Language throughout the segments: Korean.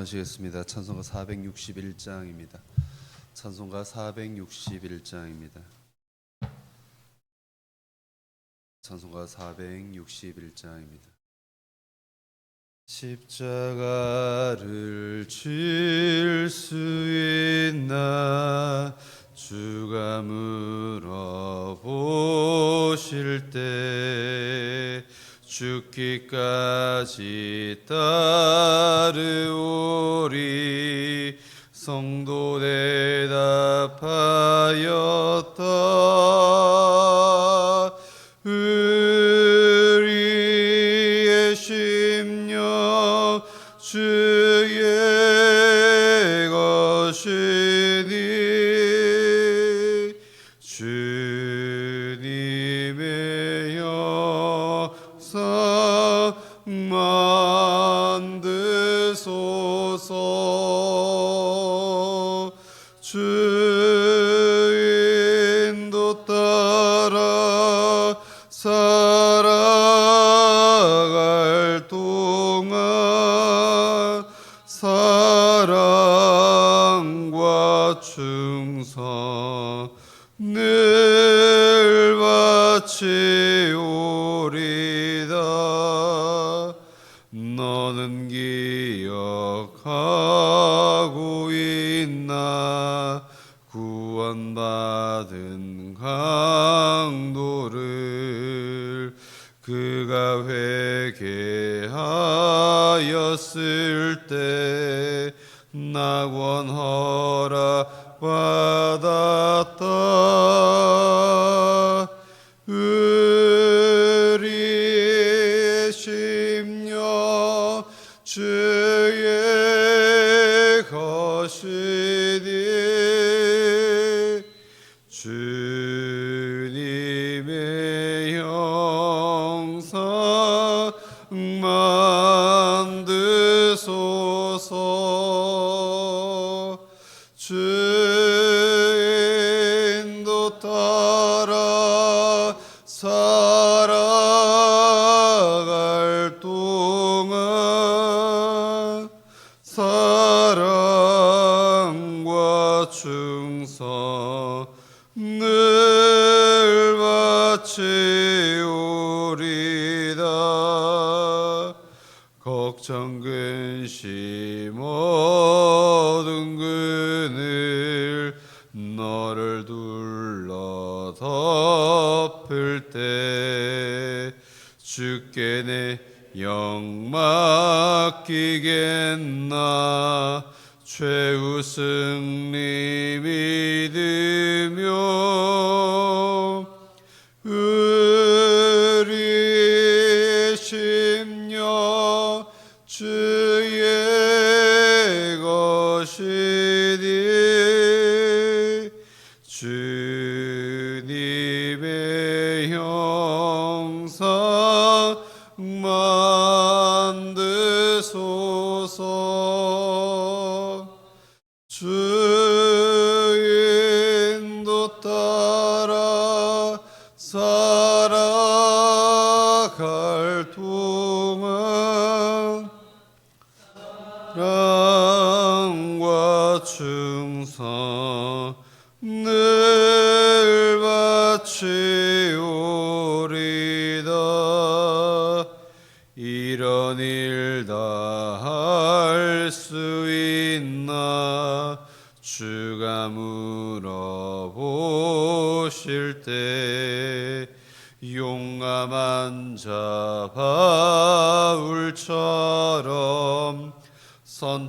하시겠습니다. 찬송가 461장입니다. 찬송가 461장입니다. 찬송가 461장입니다. 십자가를 질수 있나 주가 물어보실 때 죽기까지 따르오리 성도 대답하였다. 우리의 심령 주의 것이 바치오리다. 너는 기억하고 있나? 구원받은 강도를 그가 회개하였을 때 낙원 허락 받았다 주 덮을 때 주께 내 영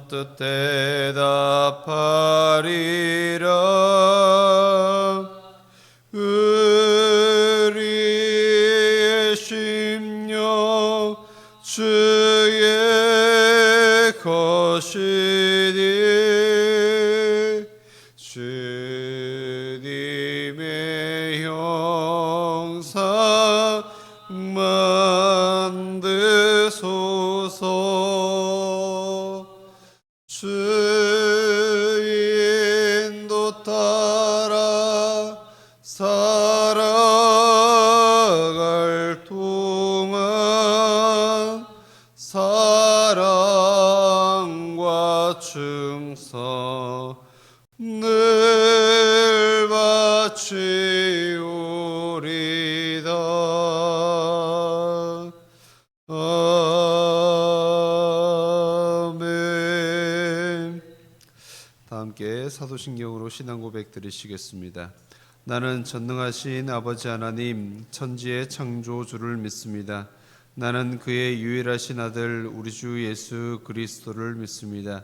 선 충성 늘 바치오리다 아멘 다 함께 사도신경으로 신앙 고백 드리시겠습니다. 나는 전능하신 아버지 하나님 천지의 창조주를 믿습니다. 나는 그의 유일하신 아들 우리 주 예수 그리스도를 믿습니다.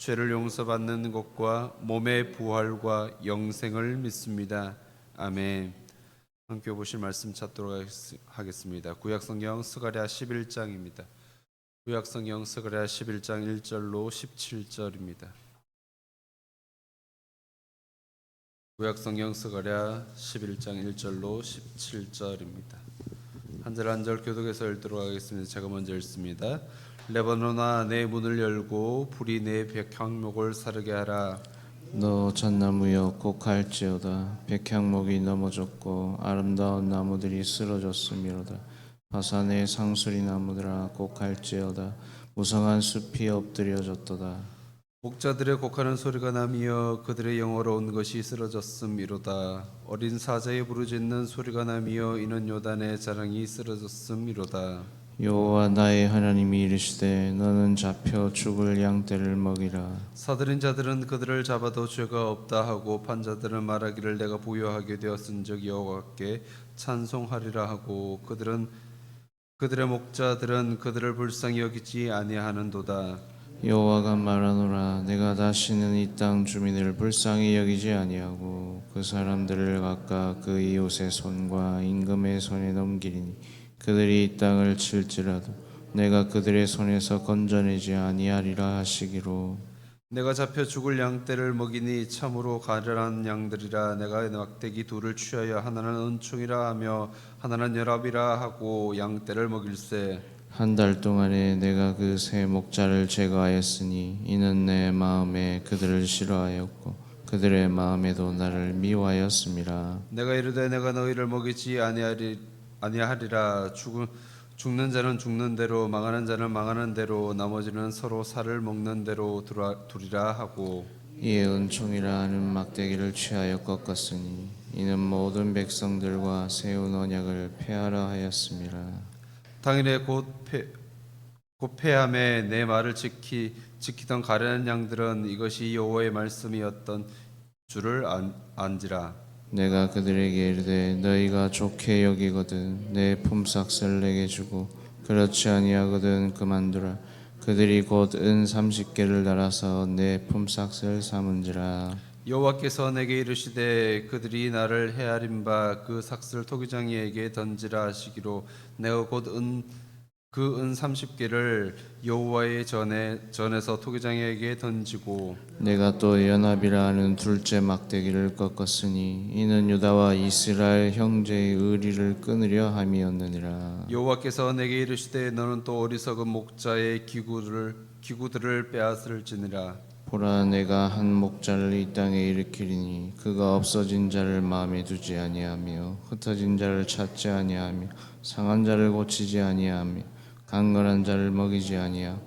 죄를 용서받는 것과 몸의 부활과 영생을 믿습니다. 아멘. 함께 보실 말씀 찾도록 하겠습니다. 구약성경 스가랴 11장입니다. 구약성경 스가랴 11장 1절로 17절입니다. 구약성경 스가랴 11장 1절로 17절입니다. 한 절 한 절 교독해서 읽도록 하겠습니다. 제가 먼저 읽습니다. 레바논아 내 문을 열고 불이 내 백향목을 사르게 하라. 너 잣나무여 곡할지어다 백향목이 넘어졌고 아름다운 나무들이 쓰러졌음이로다 바산의 상수리 나무들아 곡할지어다 무성한 숲이 엎드려졌도다 목자들의 곡하는 소리가 나며 그들의 영어로운 것이 쓰러졌음이로다. 어린 사자의 부르짖는 소리가 나며 이는 요단의 자랑이 쓰러졌음이로다. 여호와 나의 하나님이 이르시되 너는 잡혀 죽을 양떼를 먹이라 사들인 자들은 그들을 잡아도 죄가 없다 하고 판자들은 말하기를 내가 부여하게 되었은즉 여호와께 찬송하리라 하고 그들은 그들의 목자들은 그들을 불쌍히 여기지 아니하는도다. 여호와가 말하노라 내가 다시는 이 땅 주민을 불쌍히 여기지 아니하고 그 사람들을 각각 그 이웃의 손과 임금의 손에 넘기리니 그들이 이 땅을 칠지라도 내가 그들의 손에서 건져내지 아니하리라 하시기로. 내가 잡혀 죽을 양떼를 먹이니 참으로 가련한 양들이라. 내가 막대기 둘을 취하여 하나는 은총이라 하며 하나는 열합이라 하고 양떼를 먹일세. 한 달 동안에 내가 그새 목자를 제거하였으니 이는 내 마음에 그들을 싫어하였고 그들의 마음에도 나를 미워하였음이라 내가 이르되 내가 너희를 먹이지 아니하리 아니하리라. 죽은 죽는 자는 죽는 대로 망하는 자는 망하는 대로 나머지는 서로 살을 먹는 대로 두리라 하고. 이에 은총이라 하는 막대기를 취하여 꺾었으니 이는 모든 백성들과 세운 언약을 폐하라 하였음이라 당일에 곧, 패, 곧 패함에 내 말을 지키, 지키던 가련한 양들은 이것이 여호와의 말씀이었던 줄을 안, 안지라 내가 그들에게 이르되 너희가 좋게 여기거든 내 품삯을 내게 주고 그렇지 아니하거든 그만두라. 그들이 곧 은 삼십 개를 달아서 내 품삯을 삼은지라. 여호와께서 내게 이르시되 그들이 나를 헤아린 바 그 삭슬 토기장이에게 던지라 하시기로 내가 곧은 그은 삼십 개를 여호와의 전에 전에서 토기장이에게 던지고 내가 또 연합이라 하는 둘째 막대기를 꺾었으니 이는 유다와 이스라엘 형제의 의리를 끊으려 함이었느니라. 여호와께서 내게 이르시되 너는 또 어리석은 목자의 기구를 기구들을 빼앗을지니라. 보라 내가 한 목자를 이 땅에 일으키리니 그가 없어진 자를 마음에 두지 아니하며 흩어진 자를 찾지 아니하며 상한 자를 고치지 아니하며 강건한 자를 먹이지 아니하고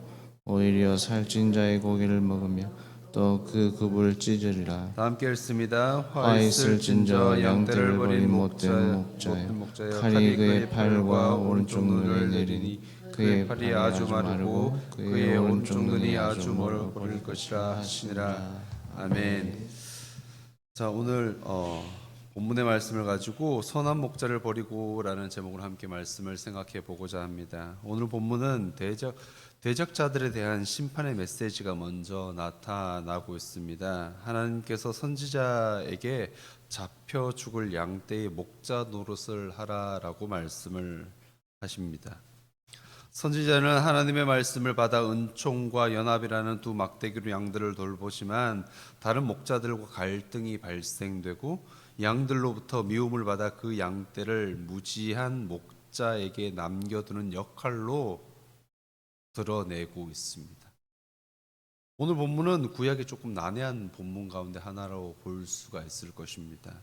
오히려 살찐 자의 고기를 먹으며 또 그 급을 찢으리라 다 함께 읽습니다. 화 있을 진저 양떼를 버린 못된 목자여 칼이 그의 팔과 오른쪽 눈에 내리니 그의 팔이 아주 마르고 그의 오른쪽 눈이 아주 멀어 버릴 것이라 하시니라. 아멘. 자 오늘 어, 본문의 말씀을 가지고 선한 목자를 버리고라는 제목으로 함께 말씀을 생각해 보고자 합니다. 오늘 본문은 대적 대적자들에 대한 심판의 메시지가 먼저 나타나고 있습니다. 하나님께서 선지자에게 잡혀 죽을 양떼의 목자 노릇을 하라라고 말씀을 하십니다. 선지자는 하나님의 말씀을 받아 은총과 연합이라는 두 막대기로 양들을 돌보지만 다른 목자들과 갈등이 발생되고 양들로부터 미움을 받아 그 양떼를 무지한 목자에게 남겨두는 역할로 드러내고 있습니다. 오늘 본문은 구약의 조금 난해한 본문 가운데 하나로 볼 수가 있을 것입니다.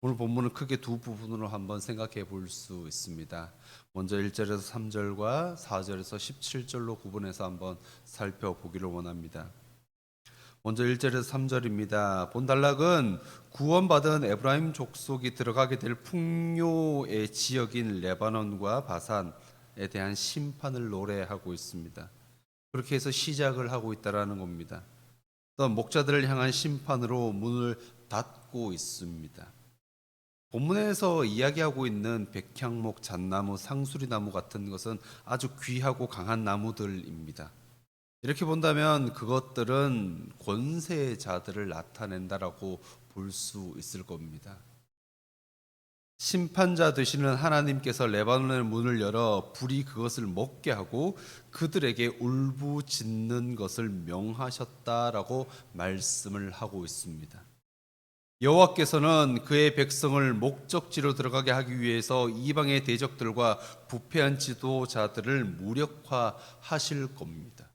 오늘 본문은 크게 두 부분으로 한번 생각해 볼 수 있습니다. 먼저 1절에서 3절과 4절에서 17절로 구분해서 한번 살펴보기를 원합니다. 먼저 1절에서 3절입니다. 본달락은 구원받은 에브라임 족속이 들어가게 될 풍요의 지역인 레바논과 바산에 대한 심판을 노래하고 있습니다. 그렇게 해서 시작을 하고 있다라는 겁니다. 또 목자들을 향한 심판으로 문을 닫고 있습니다. 본문에서 이야기하고 있는 백향목, 잣나무, 상수리나무 같은 것은 아주 귀하고 강한 나무들입니다. 이렇게 본다면 그것들은 권세자들을 나타낸다라고 볼 수 있을 겁니다. 심판자 되시는 하나님께서 레바논의 문을 열어 불이 그것을 먹게 하고 그들에게 울부짖는 것을 명하셨다라고 말씀을 하고 있습니다. 여호와께서는 그의 백성을 목적지로 들어가게 하기 위해서 이방의 대적들과 부패한 지도자들을 무력화하실 겁니다.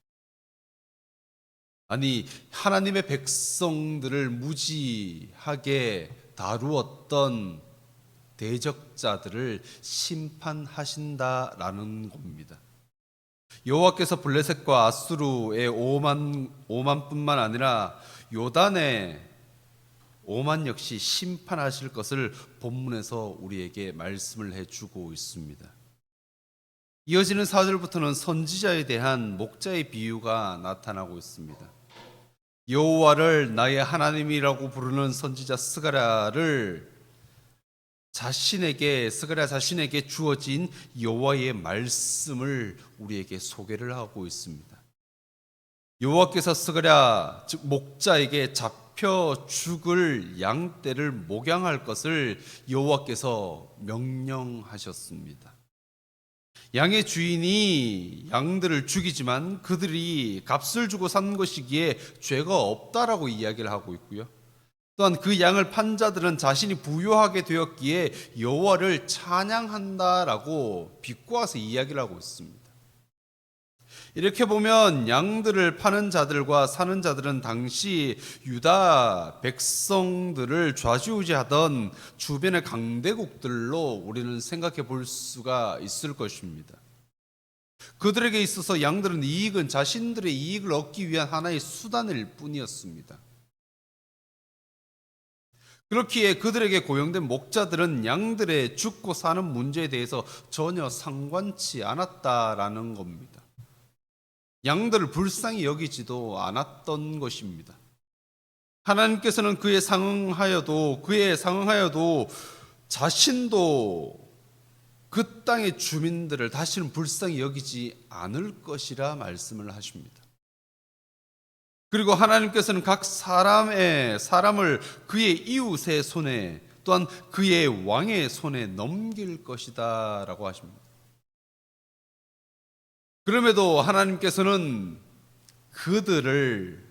아니 하나님의 백성들을 무지하게 다루었던 대적자들을 심판하신다라는 겁니다. 여호와께서 블레셋과 아수르의 5만 5만뿐만 아니라 요단의 5만 역시 심판하실 것을 본문에서 우리에게 말씀을 해주고 있습니다. 이어지는 4절부터는 선지자에 대한 목자의 비유가 나타나고 있습니다. 여호와를 나의 하나님이라고 부르는 선지자 스가랴를 자신에게 스가랴 자신에게 주어진 여호와의 말씀을 우리에게 소개를 하고 있습니다. 여호와께서 스가랴 즉 목자에게 잡혀 죽을 양떼를 목양할 것을 여호와께서 명령하셨습니다. 양의 주인이 양들을 죽이지만 그들이 값을 주고 산 것이기에 죄가 없다라고 이야기를 하고 있고요. 또한 그 양을 판 자들은 자신이 부유하게 되었기에 여호와를 찬양한다라고 비꼬아서 이야기를 하고 있습니다. 이렇게 보면 양들을 파는 자들과 사는 자들은 당시 유다 백성들을 좌지우지하던 주변의 강대국들로 우리는 생각해 볼 수가 있을 것입니다. 그들에게 있어서 양들은 이익은 자신들의 이익을 얻기 위한 하나의 수단일 뿐이었습니다. 그렇기에 그들에게 고용된 목자들은 양들의 죽고 사는 문제에 대해서 전혀 상관치 않았다라는 겁니다. 양들을 불쌍히 여기지도 않았던 것입니다. 하나님께서는 그에 상응하여도 그에 상응하여도 자신도 그 땅의 주민들을 다시는 불쌍히 여기지 않을 것이라 말씀을 하십니다. 그리고 하나님께서는 각 사람의 사람을 그의 이웃의 손에 또한 그의 왕의 손에 넘길 것이다라고 하십니다. 그럼에도 하나님께서는 그들을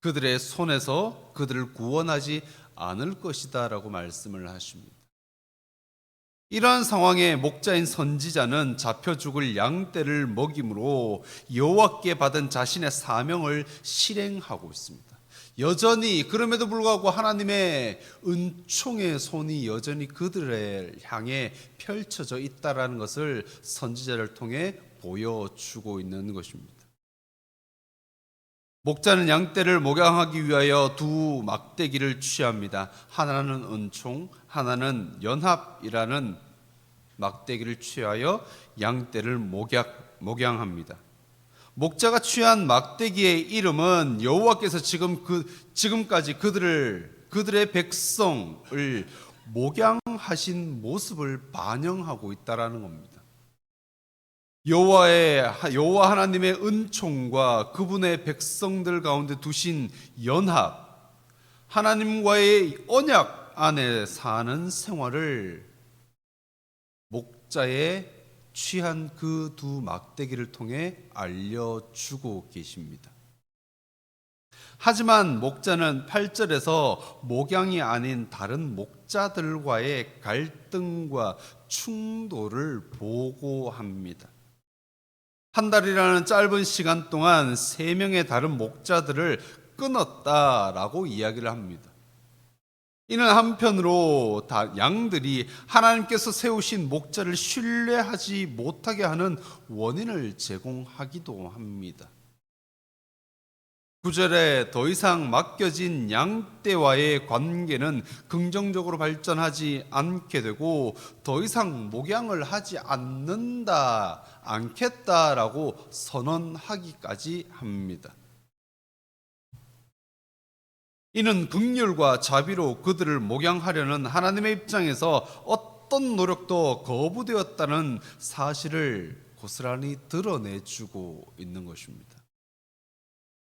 그들의 손에서 그들을 구원하지 않을 것이다라고 말씀을 하십니다. 이러한 상황에 목자인 선지자는 잡혀 죽을 양떼를 먹임으로 여호와께 받은 자신의 사명을 실행하고 있습니다. 여전히 그럼에도 불구하고 하나님의 은총의 손이 여전히 그들을 향해 펼쳐져 있다라는 것을 선지자를 통해 보여주고 있는 것입니다. 목자는 양떼를 목양하기 위하여 두 막대기를 취합니다. 하나는 은총, 하나는 연합이라는 막대기를 취하여 양떼를 목약, 목양합니다. 목자가 취한 막대기의 이름은 여호와께서 지금 그 지금까지 그들을 그들의 백성을 목양하신 모습을 반영하고 있다라는 겁니다. 여호와의 여호와 하나님의 은총과 그분의 백성들 가운데 두신 연합 하나님과의 언약 안에 사는 생활을 목자의 취한 그 두 막대기를 통해 알려주고 계십니다. 하지만 목자는 8절에서 목양이 아닌 다른 목자들과의 갈등과 충돌을 보고합니다. 한 달이라는 짧은 시간 동안 세 명의 다른 목자들을 끊었다라고 이야기를 합니다. 이는 한편으로 다 양들이 하나님께서 세우신 목자를 신뢰하지 못하게 하는 원인을 제공하기도 합니다. 구절에 더 이상 맡겨진 양떼와의 관계는 긍정적으로 발전하지 않게 되고 더 이상 목양을 하지 않는다, 않겠다라고 선언하기까지 합니다. 이는 극률과 자비로 그들을 목양하려는 하나님의 입장에서 어떤 노력도 거부되었다는 사실을 고스란히 드러내주고 있는 것입니다.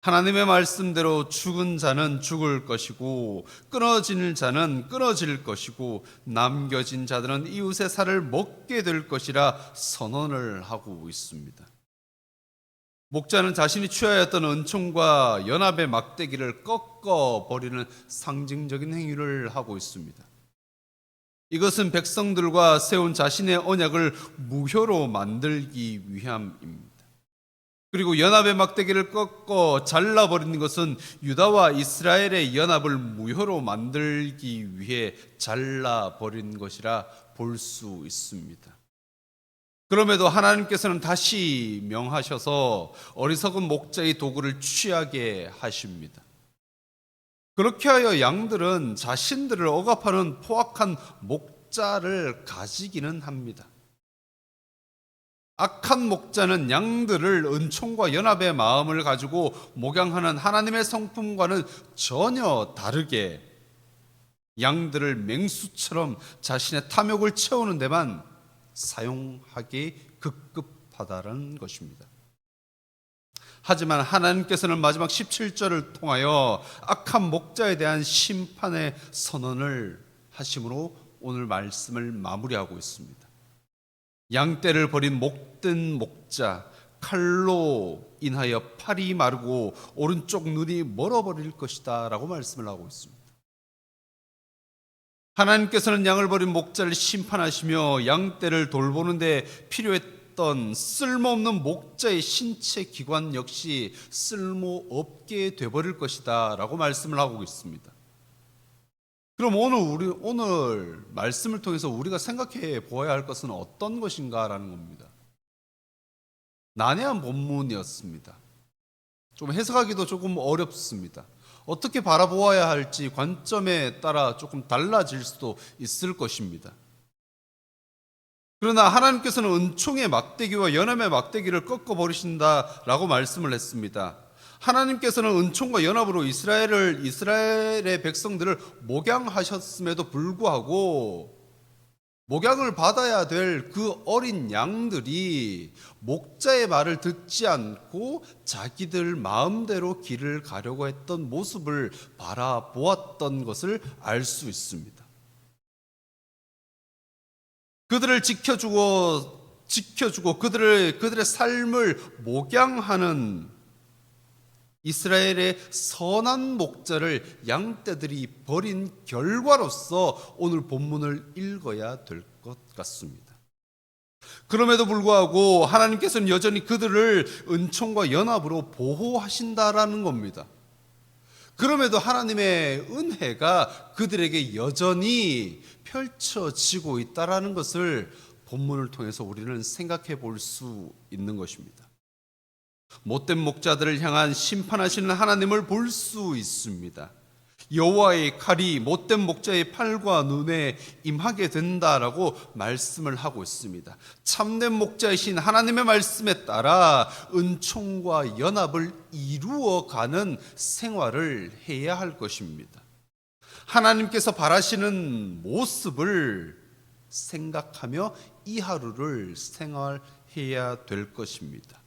하나님의 말씀대로 죽은 자는 죽을 것이고 끊어질 자는 끊어질 것이고 남겨진 자들은 이웃의 살을 먹게 될 것이라 선언을 하고 있습니다. 목자는 자신이 취하였던 은총과 연합의 막대기를 꺾어 버리는 상징적인 행위를 하고 있습니다. 이것은 백성들과 세운 자신의 언약을 무효로 만들기 위함입니다. 그리고 연합의 막대기를 꺾어 잘라버리는 것은 유다와 이스라엘의 연합을 무효로 만들기 위해 잘라버린 것이라 볼 수 있습니다. 그럼에도 하나님께서는 다시 명하셔서 어리석은 목자의 도구를 취하게 하십니다. 그렇게 하여 양들은 자신들을 억압하는 포악한 목자를 가지기는 합니다. 악한 목자는 양들을 은총과 연합의 마음을 가지고 목양하는 하나님의 성품과는 전혀 다르게 양들을 맹수처럼 자신의 탐욕을 채우는 데만 사용하기 급급하다는 것입니다. 하지만 하나님께서는 마지막 17절을 통하여 악한 목자에 대한 심판의 선언을 하심으로 오늘 말씀을 마무리하고 있습니다. 양떼를 버린 목든 목자 칼로 인하여 팔이 마르고 오른쪽 눈이 멀어버릴 것이다라고 말씀을 하고 있습니다. 하나님께서는 양을 버린 목자를 심판하시며 양떼를 돌보는데 필요했던 쓸모없는 목자의 신체 기관 역시 쓸모없게 돼버릴 것이다라고 말씀을 하고 있습니다. 그럼 오늘 우리 오늘 말씀을 통해서 우리가 생각해 보아야 할 것은 어떤 것인가라는 겁니다. 난해한 본문이었습니다. 좀 해석하기도 조금 어렵습니다. 어떻게 바라보아야 할지 관점에 따라 조금 달라질 수도 있을 것입니다. 그러나 하나님께서는 은총의 막대기와 연함의 막대기를 꺾어 버리신다라고 말씀을 했습니다. 하나님께서는 은총과 연합으로 이스라엘을 이스라엘의 백성들을 목양하셨음에도 불구하고 목양을 받아야 될 그 어린 양들이 목자의 말을 듣지 않고 자기들 마음대로 길을 가려고 했던 모습을 바라보았던 것을 알 수 있습니다. 그들을 지켜주고 지켜주고 그들을 그들의 삶을 목양하는 이스라엘의 선한 목자를 양떼들이 버린 결과로서 오늘 본문을 읽어야 될 것 같습니다. 그럼에도 불구하고 하나님께서는 여전히 그들을 은총과 연합으로 보호하신다라는 겁니다. 그럼에도 하나님의 은혜가 그들에게 여전히 펼쳐지고 있다라는 것을 본문을 통해서 우리는 생각해 볼 수 있는 것입니다. 못된 목자들을 향한 심판하시는 하나님을 볼 수 있습니다. 여호와의 칼이 못된 목자의 팔과 눈에 임하게 된다라고 말씀을 하고 있습니다. 참된 목자이신 하나님의 말씀에 따라 은총과 연합을 이루어가는 생활을 해야 할 것입니다. 하나님께서 바라시는 모습을 생각하며 이 하루를 생활해야 될 것입니다.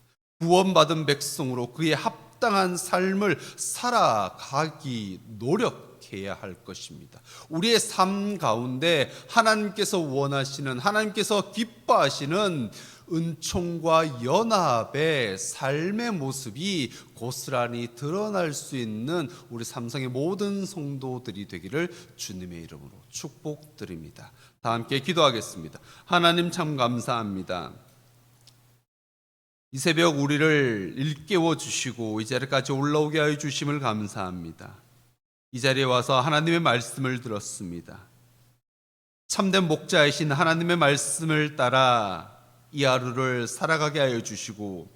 구원받은 백성으로 그의 합당한 삶을 살아가기 노력해야 할 것입니다. 우리의 삶 가운데 하나님께서 원하시는 하나님께서 기뻐하시는 은총과 연합의 삶의 모습이 고스란히 드러날 수 있는 우리 삼성의 모든 성도들이 되기를 주님의 이름으로 축복드립니다. 다 함께 기도하겠습니다. 하나님 참 감사합니다. 이 새벽 우리를 일깨워 주시고 이 자리까지 올라오게 하여 주심을 감사합니다. 이 자리에 와서 하나님의 말씀을 들었습니다. 참된 목자이신 하나님의 말씀을 따라 이 하루를 살아가게 하여 주시고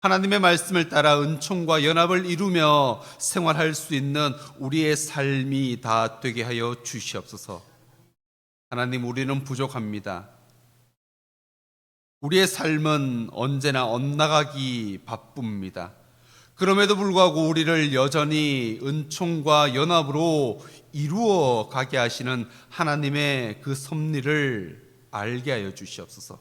하나님의 말씀을 따라 은총과 연합을 이루며 생활할 수 있는 우리의 삶이 다 되게 하여 주시옵소서. 하나님 우리는 부족합니다. 우리의 삶은 언제나 엇나가기 바쁩니다. 그럼에도 불구하고 우리를 여전히 은총과 연합으로 이루어 가게 하시는 하나님의 그 섭리를 알게 하여 주시옵소서.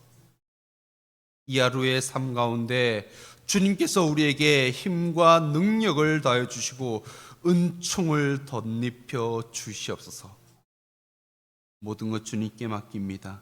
이 하루의 삶 가운데 주님께서 우리에게 힘과 능력을 더하여 주시고 은총을 덧입혀 주시옵소서. 모든 것 주님께 맡깁니다.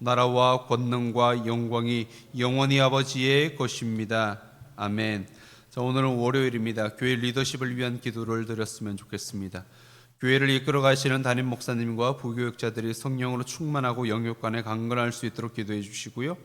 나라와 권능과 영광이 영원히 아버지의 것입니다. 아멘. 자, 오늘은 월요일입니다. 교회 리더십을 위한 기도를 드렸으면 좋겠습니다. 교회를 이끌어 가시는 담임 목사님과 부교육자들이 성령으로 충만하고 영육간에 강건할 수 있도록 기도해 주시고요.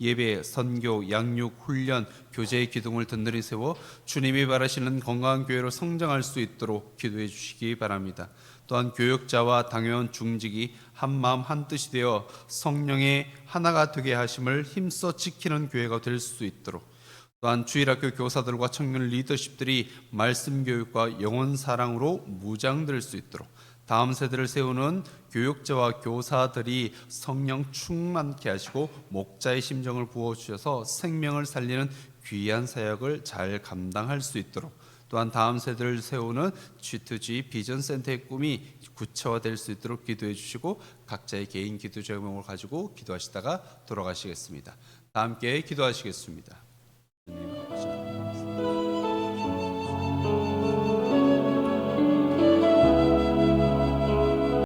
예배, 선교, 양육, 훈련, 교제의 기둥을 든든히 세워 주님이 바라시는 건강한 교회로 성장할 수 있도록 기도해 주시기 바랍니다. 또한 교육자와 당회원 중직이 한 마음 한 뜻이 되어 성령의 하나가 되게 하심을 힘써 지키는 교회가 될 수 있도록 또한 주일학교 교사들과 청년 리더십들이 말씀 교육과 영혼 사랑으로 무장될 수 있도록 다음 세대를 세우는 교육자와 교사들이 성령 충만케 하시고 목자의 심정을 부어 주셔서 생명을 살리는 귀한 사역을 잘 감당할 수 있도록 또한 다음 세대를 세우는 G2G 비전 센터의 꿈이 구체화될 수 있도록 기도해 주시고 각자의 개인 기도 제목을 가지고 기도하시다가 돌아가시겠습니다. 다 함께 기도하시겠습니다.